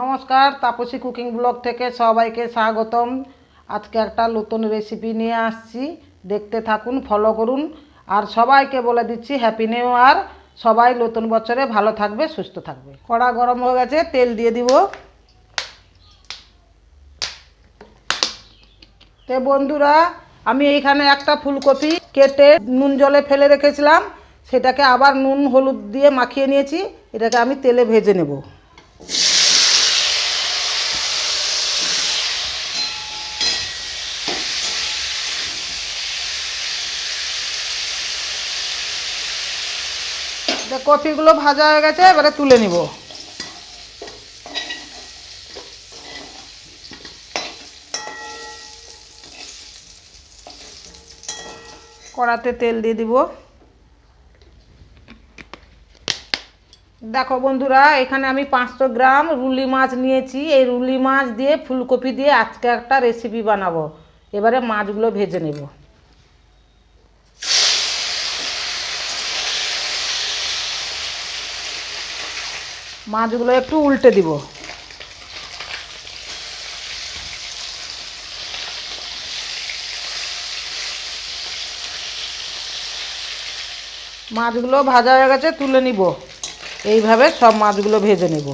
নমস্কার, Tapasi cooking blog থেকে সবাইকে স্বাগতম। আজকে একটা নতুন রেসিপি নিয়ে আসছি। দেখতে থাকুন ফলো করুন। আর সবাইকে বলে দিচ্ছি হ্যাপি নিউ ইয়ার সবাই নতুন বছরে ভালো থাকবে, সুস্থ থাকবে। কড়া গরম হয়ে গেছে, তেল দিয়ে দিব। তে বন্ধুরা, আমি এইখানে একটা ফুলকপি কেটে নুন জলে ফেলে রেখেছিলাম। সেটাকে আবার নুন, হলুদ দিয়ে মাখিয়ে নিয়েছি। এটাকে আমি তেলে ভেজে নেব। তা কপিগুলো ভাজা হয়ে গেছে, এবারে তুলে নিব। কড়াতে তেল দিয়ে দিব। দেখো বন্ধুরা, এখানে আমি পাঁচশো গ্রাম রুলি মাছ নিয়েছি। এই রুলি মাছ দিয়ে ফুলকপি দিয়ে আজকে একটা রেসিপি বানাবো। এবারে মাছগুলো ভেজে নেব। মাছগুলো একটু উল্টে দিব। মাছগুলো ভাজা হয়ে গেছে, তুলে নিব। এইভাবে সব মাছগুলো ভেজে নেব।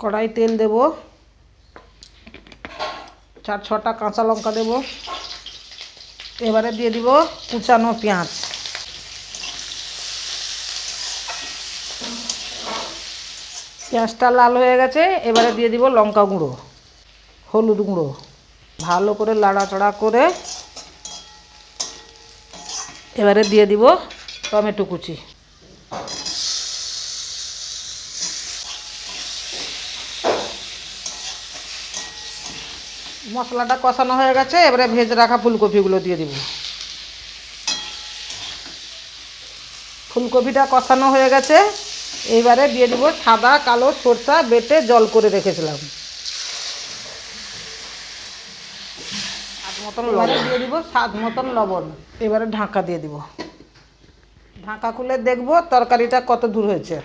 কড়াই তেল দেব। চার, ছটা কাঁচা লঙ্কা দেব। এবারে দিয়ে দিব কুচানো পেঁয়াজ। পেঁয়াজটা লাল হয়ে গেছে, এবারে দিয়ে দিব লঙ্কা গুঁড়ো, হলুদ গুঁড়ো। ভালো করে লাড়াচাড়া করে এবারে দিয়ে দিব টমেটো কুচি। মশলাটা কষানো হয়ে গেছে এবারে ভেজে রাখা ফুলকপিগুলো দিয়ে দিব। ফুলকপিটা কষানো হয়ে গেছে এইবারে দিয়ে দিব সাদা কালো সরষা বেটে জল করে রেখেছিলাম। মতন লবণ। দিয়ে দিব স্বাদ মতন লবণ এবারে ঢাকা দিয়ে দিব। ঢাকা খুলে দেখব তরকারিটা কত দূর হয়েছে।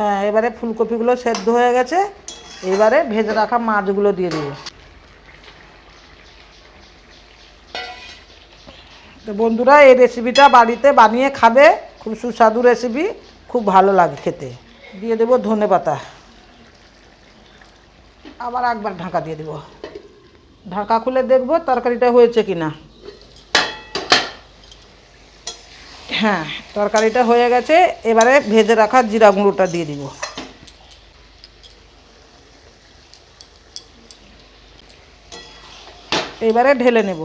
হ্যাঁ এবারে ফুলকপিগুলো সেদ্ধ হয়ে গেছে। এবারে ভেজে রাখা মাছগুলো দিয়ে দেবো। তো বন্ধুরা, এই রেসিপিটা বাড়িতে বানিয়ে খাবে। খুব সুস্বাদু রেসিপি খুব ভালো লাগে খেতে। দিয়ে দেবো ধনে পাতা। আবার একবার ঢাকা দিয়ে দেবো। ঢাকা খুলে দেখব তরকারিটা হয়েছে কি হ্যাঁ তরকারিটা হয়ে গেছে এবারে ভেজে রাখা জিরা গুঁড়োটা দিয়ে দিব। এবারে ঢেলে নেব।